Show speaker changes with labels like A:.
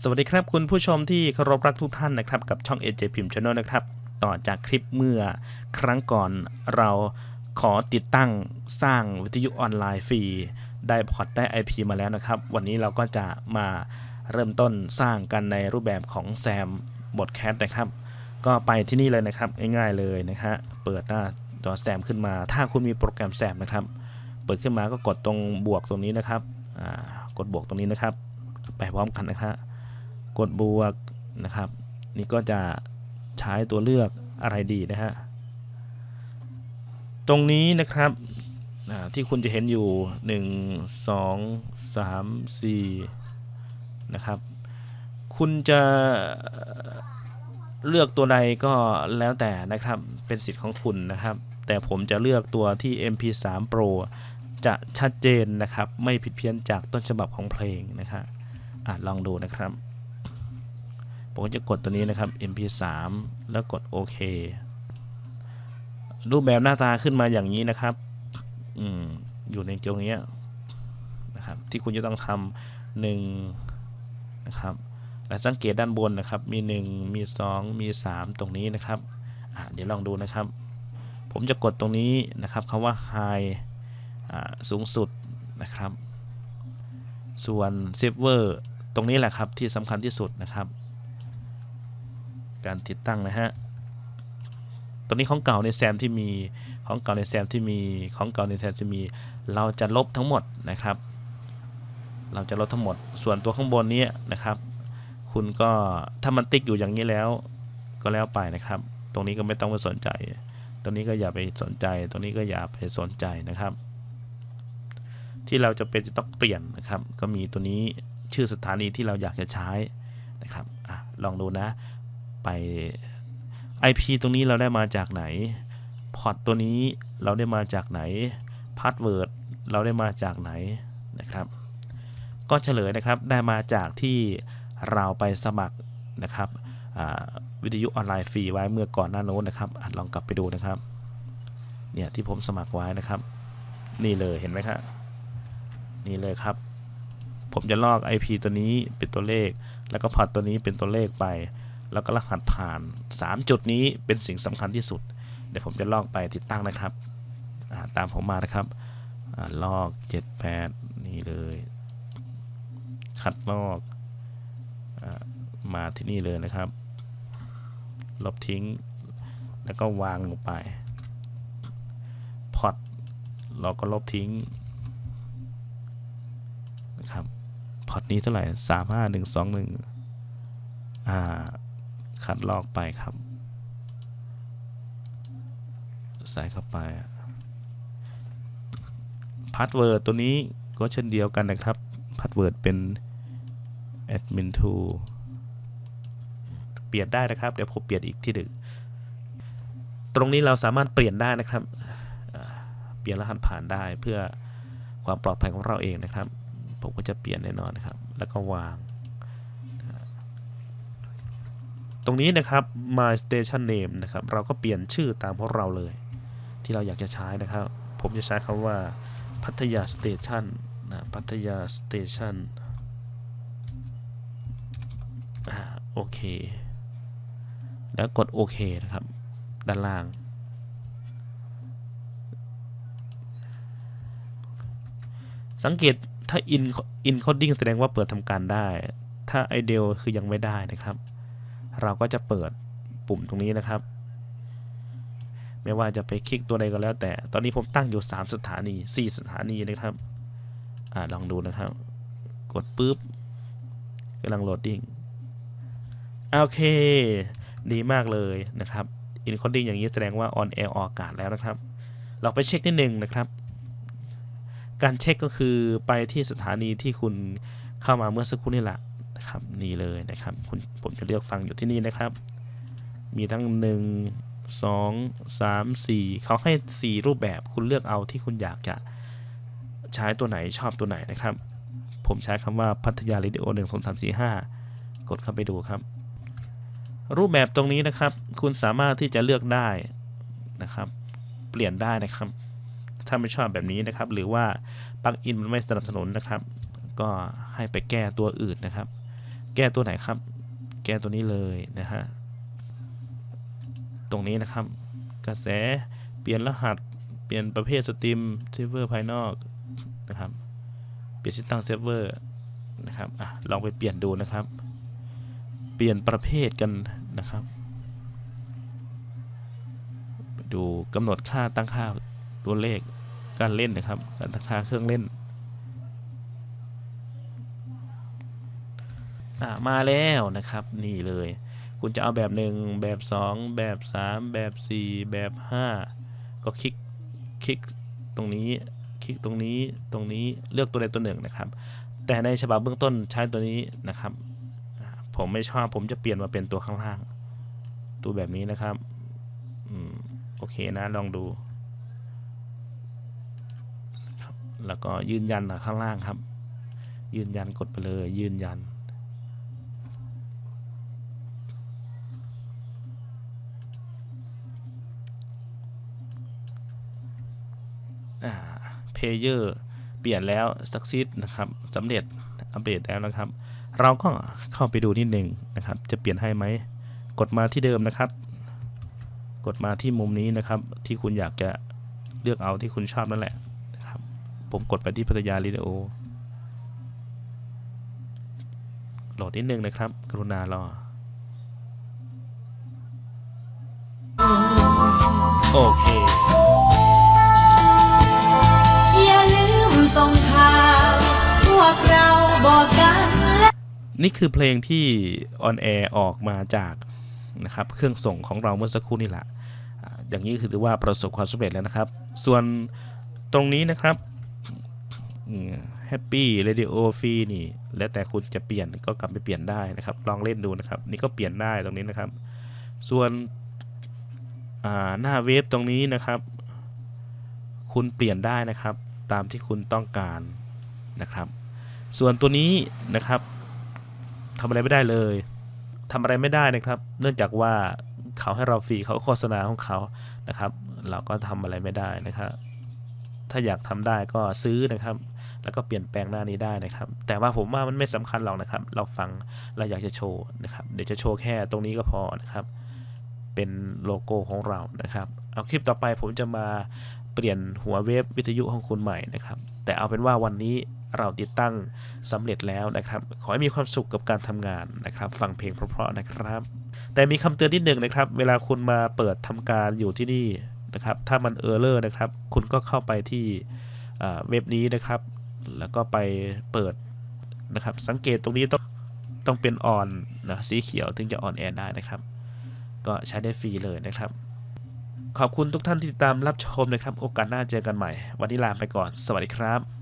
A: สวัสดีครับคุณผู้ชมที่เคารพรักทุกท่านนะครับ กับช่อง AJ พิมพ์ช n น e l นะครับ ต่อจากคลิปเมื่อครั้งก่อนเราขอติดตั้งสร้างวิทยุออนไลน์ฟรี ได้พอร์ตได้ IP มาแล้วนะครับ วันนี้เราก็จะมาเริ่มต้นสร้างกันในรูปแบบของแซมบทแคสนะครับ ก็ไปที่นี่เลยนะครับ ง่ายๆเลยนะฮะเปิดหน้าตัวแซมขึ้นมา ถ้าคุณมีโปรแกรมแซมนะครับ เปิดขึ้นมาก็กดตรงบวกตรงนี้นะครับกดบวกตรงนี้นะครับ ไปพร้อมกันนะครับ กดบวกนะครับ นี่ก็จะใช้ตัวเลือกอะไรดีนะฮะตรงนี้นะครับที่คุณจะเห็นอยู่ 1 2 3 4นะครับ คุณจะเลือกตัวใดก็แล้วแต่นะครับเป็นสิทธิ์ของคุณนะครับ แต่ผมจะเลือกตัวที่ MP3 Pro จะชัดเจนนะครับ ไม่ผิดเพี้ยนจากต้นฉบับของเพลงนะครับอลองดูนะครับ ผมก็จะกดตัวนี้นะครับ mp3 แล้วกดโอเครูปแบบหน้าตาขึ้นมาอย่างนี้นะครับอืมอยู่ในตรงเนี้ยนะครับ ที่คุณจะต้องทำหนึ่งนะครับและสังเกตด้านบนนะครับ มี 1 มี 2 มี 3 ตรงนี้นะครับเดี๋ยวลองดูนะครับ ผมจะกดตรงนี้นะครับคำว่า high อ่าสูงสุดนะครับ ส่วน saver ตรงนี้แหละครับที่สำคัญที่สุดนะครับ การติดตั้งนะฮะตัวนี้ของเก่าในแซมที่มีของเก่าในแซมที่มีของเก่าในแซมที่มี เราจะลบทั้งหมดนะครับ เราจะลบทั้งหมด ส่วนตัวข้างบนนี้นะครับ คุณก็ถ้ามันติ๊กอยู่อย่างนี้แล้ว ก็แล้วไปนะครับ ตรงนี้ก็ไม่ต้องไปสนใจ ตรงนี้ก็อย่าไปสนใจ ตรงนี้ก็อย่าไปสนใจนะครับ ที่เราจะเป็นจะต้องเปลี่ยนนะครับ ก็มีตัวนี้ชื่อสถานีที่เราอยากจะใช้นะครับอลองดูนะ ไป IP ตรงนี้เราได้มาจากไหนพอร์ตตัวนี้เราได้มาจากไหนพาสเวิร์ดเราได้มาจากไหนนะครับ ก็เฉลยนะครับได้มาจากที่เราไปสมัครนะครับวิทยุออนไลน์ฟรีไว้เมื่อก่อนหน้าโน้นนะครับอลองกลับไปดูนะครับเนี่ยที่ผมสมัครไว้นะครับ นี่เลยเห็นไหมครับนี่เลยครับ ผมจะลอก IP ตัวนี้เป็นตัวเลข แล้วก็พอร์ตตัวนี้เป็นตัวเลขไป แล้วก็รหัสผ่าน 3 จุดนี้เป็นสิ่งสำคัญที่สุด เดี๋ยวผมจะลอกไปติดตั้งนะครับาตามผมมานะครับอลอก 78 นี่เลย คัดลอกอมาที่นี่เลยนะครับ ลบทิ้ง แล้วก็วางลงไป พอตเราก็ลบทิ้งนะครับ พอตนี้เท่าไหร่ 35121อ่า คัดลอกไปครับ ใส่เข้าไปพาสเวิร์ดตัวนี้ก็เช่นเดียวกันนะครับพาสเวิร์ดเป็น admin to เปลี่ยนได้นะครับ เดี๋ยวผมเปลี่ยนอีกที่หนึ่งตรงนี้เราสามารถเปลี่ยนได้นะครับ เปลี่ยนรหัสผ่านได้เพื่อความปลอดภัยของเราเองนะครับ ผมก็จะเปลี่ยนแน่นอนนะครับ แล้วก็วาง ตรงนี้นะครับ my station name นะครับ เราก็เปลี่ยนชื่อตามของเราเลย ที่เราอยากจะใช้นะครับ ผมจะใช้คำว่าพัทยาสเตชันนะพัทยาสเตชันอ่าโอเค แล้วกดโอเคนะครับ ด้านล่าง สังเกตถ้า in encoding แสดงว่าเปิดทำการได้ ถ้า ideal คือยังไม่ได้นะครับ เราก็จะเปิดปุ่มตรงนี้นะครับ ไม่ว่าจะไปคลิกตัวใดก็แล้ว แต่ ตอนนี้ผมตั้งอยู่ 3 สถานี 4 สถานีนะครับอ่าลองดูนะครับ กดปุ๊บกำลังโหลดดิ้งโอเค ดีมากเลยนะครับ encoding อย่างนี้แสดงว่า on air ออกอากาศแล้วนะครับ เราไปเช็คนิดนึงนะครับ การเช็คก็คือไปที่สถานีที่คุณเข้ามาเมื่อสักครู่นี่แหละ นะครับนี่เลยนะครับคุณผมจะเลือกฟังอยู่ที่นี่นะครับ มีทั้ง 1 2 3 4 เขาให้ 4 รูปแบบคุณเลือกเอาที่คุณอยากจะใช้ตัวไหนชอบตัวไหนนะครับ ผมใช้คำว่าพัทยาเรดิโอ1 2 3 4 5กดเข้าไปดูครับ รูปแบบตรงนี้นะครับ คุณสามารถที่จะเลือกได้นะครับ เปลี่ยนได้นะครับ ถ้าไม่ชอบแบบนี้นะครับ หรือว่าปลั๊กอินมันไม่สนับสนุนนะครับ ก็ให้ไปแก้ตัวอื่นนะครับ แก้ตัวไหนครับ แก้ตัวนี้เลยนะฮะ ตรงนี้นะครับ กระแส เปลี่ยนรหัส เปลี่ยนประเภทสตรีมเซิร์ฟเวอร์ภายนอกนะครับ เปลี่ยนที่ตั้งเซิร์ฟเวอร์นะครับ อะ ลองไปเปลี่ยนดูนะครับ เปลี่ยนประเภทกันนะครับไปดูกำหนดค่าตั้งค่าตัวเลขการเล่นนะครับ การตั้งค่าเครื่องเล่น อะ มาแล้วนะครับนี่เลย คุณจะเอาแบบ 1 แบบ 2 แบบ 3 แบบ 4 แบบ 5 ก็คลิกคลิกตรงนี้คลิกตรงนี้ตรงนี้เลือกตัวใดตัวหนึ่งนะครับ แต่ในฉบับเบื้องต้นใช้ตัวนี้นะครับ ผมไม่ชอบผมจะเปลี่ยนมาเป็นตัวข้างล่าง ตัวแบบนี้นะครับอืมโอเคนะลองดูแล้วก็ยืนยันข้างล่างครับ ยืนยันกดไปเลยยืนยัน เพลเยอร์เปลี่ยนแล้วสักซิดนะครับสำเร็จอัปเดตแล้วนะครับ เราก็เข้าไปดูนิดหนึ่งนะครับ จะเปลี่ยนให้ไหม กดมาที่เดิมนะครับ กดมาที่มุมนี้นะครับ ที่คุณอยากจะเลือกเอาที่คุณชอบนั่นแหละนะครับ ผมกดไปที่พัทยาลีโอโหลดนิดนึงนะครับ กรุณารอ โอเค
B: นี่
A: คือเพลงที่ออนแอร์ออกมาจากนะครับเครื่องส่งของเราเมื่อสักครู่นี่แหละอย่างนี้คือถือว่าประสบความสำเร็จแล้วนะครับ ส่วนตรงนี้นะครับแฮปปี้เรดิโอฟรีนี่ แล้วแต่คุณจะเปลี่ยนก็กลับไปเปลี่ยนได้นะครับ ลองเล่นดูนะครับ นี่ก็เปลี่ยนได้ตรงนี้นะครับ ส่วนหน้าเว็บตรงนี้นะครับ คุณเปลี่ยนได้นะครับ ตามที่คุณต้องการนะครับ ส่วนตัวนี้นะครับ ทำอะไรไม่ได้เลยทำอะไรไม่ได้นะครับ เนื่องจากว่าเขาให้เราฟรีเขาโฆษณาของเขานะครับ เราก็ทำอะไรไม่ได้นะครับ ถ้าอยากทำได้ก็ซื้อนะครับ แล้วก็เปลี่ยนแปลงหน้านี้ได้นะครับ แต่ว่าผมว่ามันไม่สำคัญหรอกนะครับ เราฟังเราอยากจะโชว์นะครับ เดี๋ยวจะโชว์แค่ตรงนี้ก็พอนะครับ เป็นโลโก้ของเรานะครับ เอาคลิปต่อไปผมจะมา เปลี่ยนหัวเว็บวิทยุของคุณใหม่นะครับ แต่เอาเป็นว่าวันนี้เราติดตั้งสำเร็จแล้วนะครับ ขอให้มีความสุขกับการทำงานนะครับ ฟังเพลงเพราะๆนะครับ แต่มีคำเตือนนิดหนึ่งนะครับ เวลาคุณมาเปิดทำการอยู่ที่นี่นะครับ ถ้ามันเออร์เลอร์นะครับ คุณก็เข้าไปที่เว็บนี้นะครับ แล้วก็ไปเปิดนะครับ สังเกตตรงนี้ต้องต้องเป็นออนนะสีเขียวถึงจะออนแอร์ได้นะครับ ก็ใช้ได้ฟรีเลยนะครับ ขอบคุณทุกท่านที่ติดตามรับชมนะครับ โอกาสหน้าเจอกันใหม่ วันนี้ลาไปก่อน สวัสดีครับ